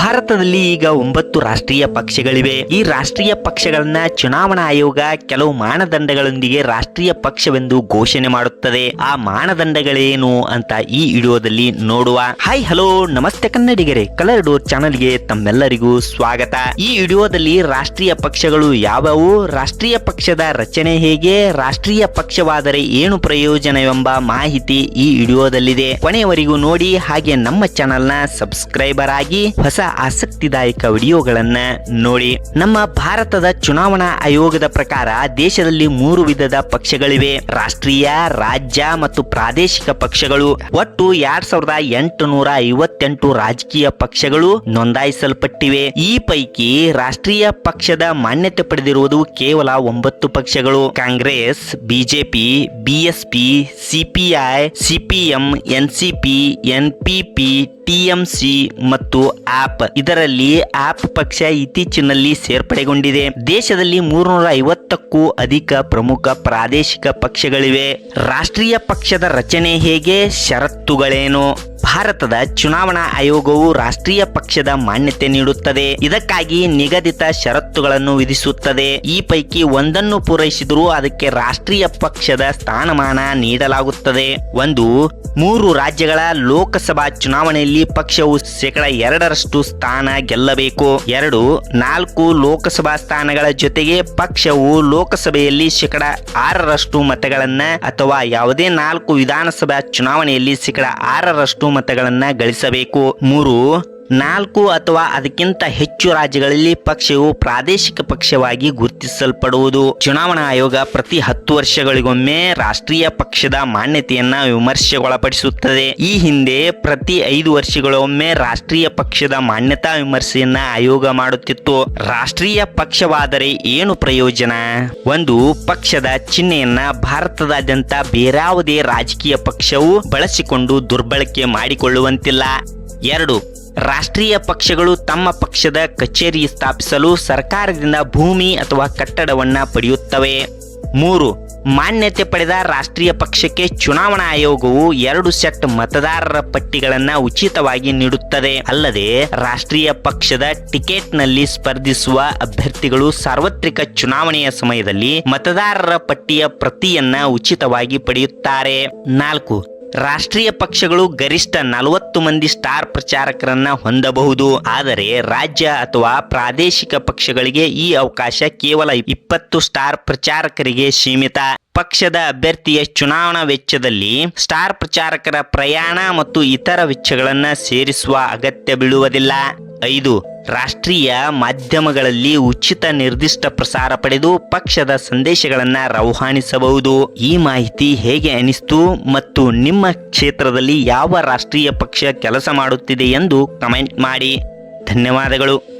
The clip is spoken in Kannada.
ಭಾರತದಲ್ಲಿ ಈಗ ಒಂಬತ್ತು ರಾಷ್ಟ್ರೀಯ ಪಕ್ಷಗಳಿವೆ. ಈ ರಾಷ್ಟ್ರೀಯ ಪಕ್ಷಗಳನ್ನ ಚುನಾವಣಾ ಆಯೋಗ ಕೆಲವು ಮಾನದಂಡಗಳೊಂದಿಗೆ ರಾಷ್ಟ್ರೀಯ ಪಕ್ಷವೆಂದು ಘೋಷಣೆ ಮಾಡುತ್ತದೆ. ಆ ಮಾನದಂಡಗಳೇನು ಅಂತ ಈ ವಿಡಿಯೋದಲ್ಲಿ ನೋಡುವ. ಹಾಯ್ ಹಲೋ ನಮಸ್ತೆ ಕನ್ನಡಿಗರೇ. ಕಲರ್ ಡೋರ್ ಚಾನಲ್ಗೆ ತಮ್ಮೆಲ್ಲರಿಗೂ ಸ್ವಾಗತ. ಈ ವಿಡಿಯೋದಲ್ಲಿ ರಾಷ್ಟ್ರೀಯ ಪಕ್ಷಗಳು ಯಾವುವು? ರಾಷ್ಟ್ರೀಯ ಪಕ್ಷದ ರಚನೆ ಹೇಗೆ? ರಾಷ್ಟ್ರೀಯ ಪಕ್ಷವಾದರೆ ಏನು ಪ್ರಯೋಜನವೆಂಬ ಮಾಹಿತಿ ಈ ವಿಡಿಯೋದಲ್ಲಿದೆ. ಕೊನೆಯವರೆಗೂ ನೋಡಿ, ಹಾಗೆ ನಮ್ಮ ಚಾನೆಲ್ನ ಸಬ್ಸ್ಕ್ರೈಬರ್ ಆಗಿ ಹೊಸ ಆಸಕ್ತಿದಾಯಕ ವಿಡಿಯೋಗಳನ್ನ ನೋಡಿ. ನಮ್ಮ ಭಾರತದ ಚುನಾವಣಾ ಆಯೋಗದ ಪ್ರಕಾರ ದೇಶದಲ್ಲಿ ಮೂರು ವಿಧದ ಪಕ್ಷಗಳಿವೆ. ರಾಷ್ಟ್ರೀಯ, ರಾಜ್ಯ ಮತ್ತು ಪ್ರಾದೇಶಿಕ ಪಕ್ಷಗಳು. ಒಟ್ಟು ಎರಡ್ ಸಾವಿರದ ಎಂಟುನೂರ ಐವತ್ತೆಂಟು ರಾಜಕೀಯ ಪಕ್ಷಗಳು ನೋಂದಾಯಿಸಲ್ಪಟ್ಟಿವೆ. ಈ ಪೈಕಿ ರಾಷ್ಟ್ರೀಯ ಪಕ್ಷದ ಮಾನ್ಯತೆ ಪಡೆದಿರುವುದು ಕೇವಲ ಒಂಬತ್ತು ಪಕ್ಷಗಳು. Congress, BJP, BSP, CPI, CPM, NCP, NPP, TMC ಮತ್ತು ಇದರಲ್ಲಿ ಆಪ್ ಪಕ್ಷ ಇತ್ತೀಚಿನಲ್ಲಿ ಸೇರ್ಪಡೆಗೊಂಡಿದೆ. ದೇಶದಲ್ಲಿ ಮೂರ್ನೂರ ಐವತ್ತಕ್ಕೂ ಅಧಿಕ ಪ್ರಮುಖ ಪ್ರಾದೇಶಿಕ ಪಕ್ಷಗಳಿವೆ. ರಾಷ್ಟ್ರೀಯ ಪಕ್ಷದ ರಚನೆ ಹೇಗೆ? ಷರತ್ತುಗಳೇನು? ಭಾರತದ ಚುನಾವಣಾ ಆಯೋಗವು ರಾಷ್ಟ್ರೀಯ ಪಕ್ಷದ ಮಾನ್ಯತೆ ನೀಡುತ್ತದೆ. ಇದಕ್ಕಾಗಿ ನಿಗದಿತ ಷರತ್ತುಗಳನ್ನು ವಿಧಿಸುತ್ತದೆ. ಈ ಪೈಕಿ ಒಂದನ್ನು ಪೂರೈಸಿದರೂ ಅದಕ್ಕೆ ರಾಷ್ಟ್ರೀಯ ಪಕ್ಷದ ಸ್ಥಾನಮಾನ ನೀಡಲಾಗುತ್ತದೆ. ಒಂದು, ಮೂರು ರಾಜ್ಯಗಳ ಲೋಕಸಭಾ ಚುನಾವಣೆಯಲ್ಲಿ ಪಕ್ಷವು ಶೇಕಡ ಎರಡರಷ್ಟು ಸ್ಥಾನ ಗೆಲ್ಲಬೇಕು. ಎರಡು, ನಾಲ್ಕು ಲೋಕಸಭಾ ಸ್ಥಾನಗಳ ಜೊತೆಗೆ ಪಕ್ಷವು ಲೋಕಸಭೆಯಲ್ಲಿ ಶೇಕಡ ಆರರಷ್ಟು ಮತಗಳನ್ನ ಅಥವಾ ಯಾವುದೇ ನಾಲ್ಕು ವಿಧಾನಸಭಾ ಚುನಾವಣೆಯಲ್ಲಿ ಶೇಕಡ ಆರರಷ್ಟು ಮತಗಳನ್ನ ಗಳಿಸಬೇಕು. ಮೂರು ನಾಲ್ಕು ಅಥವಾ ಅದಕ್ಕಿಂತ ಹೆಚ್ಚು ರಾಜ್ಯಗಳಲ್ಲಿ ಪಕ್ಷವು ಪ್ರಾದೇಶಿಕ ಪಕ್ಷವಾಗಿ ಗುರುತಿಸಲ್ಪಡುವುದು. ಚುನಾವಣಾ ಆಯೋಗ ಪ್ರತಿ ಹತ್ತು ವರ್ಷಗಳಿಗೊಮ್ಮೆ ರಾಷ್ಟ್ರೀಯ ಪಕ್ಷದ ಮಾನ್ಯತೆಯನ್ನ ವಿಮರ್ಶೆಗೊಳಪಡಿಸುತ್ತದೆ. ಈ ಹಿಂದೆ ಪ್ರತಿ ಐದು ವರ್ಷಗಳೊಮ್ಮೆ ರಾಷ್ಟ್ರೀಯ ಪಕ್ಷದ ಮಾನ್ಯತಾ ವಿಮರ್ಶೆಯನ್ನ ಆಯೋಗ ಮಾಡುತ್ತಿತ್ತು. ರಾಷ್ಟ್ರೀಯ ಪಕ್ಷವಾದರೆ ಏನು ಪ್ರಯೋಜನ? ಒಂದು, ಪಕ್ಷದ ಚಿಹ್ನೆಯನ್ನ ಭಾರತದಾದ್ಯಂತ ಬೇರಾವುದೇ ರಾಜಕೀಯ ಪಕ್ಷವು ಬಳಸಿಕೊಂಡು ದುರ್ಬಳಕೆ ಮಾಡಿಕೊಳ್ಳುವಂತಿಲ್ಲ. ಎರಡು ರಾಷ್ಟ್ರೀಯ ಪಕ್ಷಗಳು ತಮ್ಮ ಪಕ್ಷದ ಕಚೇರಿ ಸ್ಥಾಪಿಸಲು ಸರ್ಕಾರದಿಂದ ಭೂಮಿ ಅಥವಾ ಕಟ್ಟಡವನ್ನು ಪಡೆಯುತ್ತವೆ. ಮೂರು, ಮಾನ್ಯತೆ ಪಡೆದ ರಾಷ್ಟ್ರೀಯ ಪಕ್ಷಕ್ಕೆ ಚುನಾವಣಾ ಆಯೋಗವು ಎರಡು ಸೆಟ್ ಮತದಾರರ ಪಟ್ಟಿಗಳನ್ನು ಉಚಿತವಾಗಿ ನೀಡುತ್ತದೆ. ಅಲ್ಲದೆ, ರಾಷ್ಟ್ರೀಯ ಪಕ್ಷದ ಟಿಕೆಟ್ನಲ್ಲಿ ಸ್ಪರ್ಧಿಸುವ ಅಭ್ಯರ್ಥಿಗಳು ಸಾರ್ವತ್ರಿಕ ಚುನಾವಣೆಯ ಸಮಯದಲ್ಲಿ ಮತದಾರರ ಪಟ್ಟಿಯ ಪ್ರತಿಯನ್ನ ಉಚಿತವಾಗಿ ಪಡೆಯುತ್ತಾರೆ. ನಾಲ್ಕು ರಾಷ್ಟ್ರೀಯ ಪಕ್ಷಗಳು ಗರಿಷ್ಠ ನಲವತ್ತು ಮಂದಿ ಸ್ಟಾರ್ ಪ್ರಚಾರಕರನ್ನ ಹೊಂದಬಹುದು. ಆದರೆ ರಾಜ್ಯ ಅಥವಾ ಪ್ರಾದೇಶಿಕ ಪಕ್ಷಗಳಿಗೆ ಈ ಅವಕಾಶ ಕೇವಲ ಇಪ್ಪತ್ತು ಸ್ಟಾರ್ ಪ್ರಚಾರಕರಿಗೆ ಸೀಮಿತ. ಪಕ್ಷದ ಅಭ್ಯರ್ಥಿಯ ಚುನಾವಣಾ ವೆಚ್ಚದಲ್ಲಿ ಸ್ಟಾರ್ ಪ್ರಚಾರಕರ ಪ್ರಯಾಣ ಮತ್ತು ಇತರ ವೆಚ್ಚಗಳನ್ನ ಸೇರಿಸುವ ಅಗತ್ಯ ಬೀಳುವುದಿಲ್ಲ. ಐದು ರಾಷ್ಟ್ರೀಯ ಮಾಧ್ಯಮಗಳಲ್ಲಿ ಉಚಿತ ನಿರ್ದಿಷ್ಟ ಪ್ರಸಾರ ಪಡೆದು ಪಕ್ಷದ ಸಂದೇಶಗಳನ್ನು ರವಾನಿಸಬಹುದು ಈ ಮಾಹಿತಿ ಹೇಗೆ ಅನಿಸ್ತು ಮತ್ತು ನಿಮ್ಮ ಕ್ಷೇತ್ರದಲ್ಲಿ ಯಾವ ರಾಷ್ಟ್ರೀಯ ಪಕ್ಷ ಕೆಲಸ ಮಾಡುತ್ತಿದೆ ಎಂದು ಕಮೆಂಟ್ ಮಾಡಿ. ಧನ್ಯವಾದಗಳು.